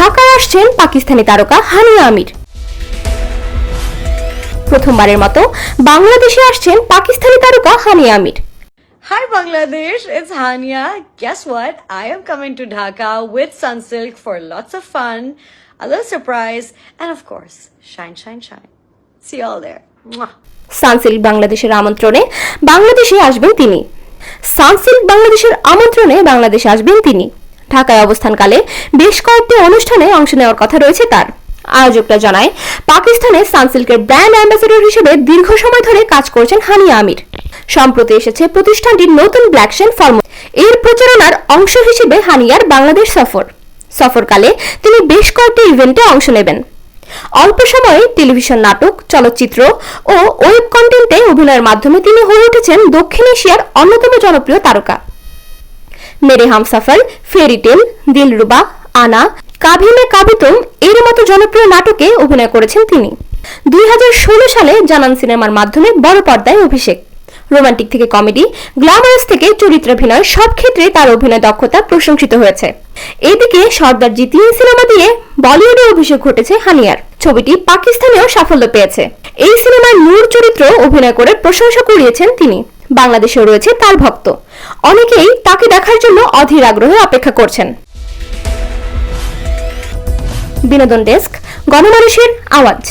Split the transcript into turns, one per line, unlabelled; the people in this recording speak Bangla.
ঢাকায় আসছেন পাকিস্তানি তারকা হানিয়া আমির প্রথমবারের মতো বাংলাদেশে আসছেন পাকিস্তানি তারকা Hania Amir
Hi Bangladesh, it's Hania. Guess what? I am coming to Dhaka with Sunsilk for lots of fun, a little surprise, and of course, shine, shine, shine. See you all there.
Sunsilk বাংলাদেশের আমন্ত্রণে বাংলাদেশে আসবেন তিনি সানসিল্ক বাংলাদেশের আমন্ত্রণে বাংলাদেশে আসবেন তিনি ঢাকায় অবস্থানকালে বেশ কয়েকটি অনুষ্ঠানে অংশ নেওয়ার কথা রয়েছে তার। আয়োজকরা জানায়, পাকিস্তানে সানসিল্কের ব্র্যান্ড অ্যাম্বাসেডর হিসেবে দীর্ঘ সময় ধরে কাজ করছেন হানিয়া আমির। সম্প্রতি এসেছে প্রতিষ্ঠানটির নতুন ব্ল্যাকশেন ফর্ম। এর প্রচারণার অংশ হিসেবে হানিয়ার বাংলাদেশ সফর। সফরকালে তিনি বেশ কয়েকটি ইভেন্টে অংশ নেবেন। অল্প সময়ে টেলিভিশন নাটক, চলচ্চিত্র ও ওয়েব কন্টেন্টে অভিনয়ের মাধ্যমে তিনি হয়ে উঠেছেন দক্ষিণ এশিয়ার অন্যতম জনপ্রিয় তারকা। মেরে হামসাফার ফেরিটেল দিলরুবা আনা কাভি মে কাবিতুম এর মতো জনপ্রিয় নাটকে অভিনয় করেছেন তিনি। দুই সালে জানান সিনেমার মাধ্যমে বড় পর্দায় অভিষেক। রোমান্টিক থেকে কমেডি, গ্ল্যামারাস থেকে চরিত্রাভিনয় সব ক্ষেত্রে তার অভিনয় দক্ষতা প্রশংসিত হয়েছে। এদিকে সর্দার জি তিন সিনেমা দিয়ে বলিউডে অভিষেক ঘটেছে হানিয়ার। ছবিটি পাকিস্তানেও সাফল্য পেয়েছে। এই সিনেমার নূর চরিত্র অভিনয় করে প্রশংসা কুড়িয়েছেন তিনি। বাংলাদেশেও রয়েছে তার ভক্ত। অনেকেই তাকে দেখার জন্য অধীর আগ্রহে অপেক্ষা করছেন। বিনোদন ডেস্ক, গণমানুষের আওয়াজ।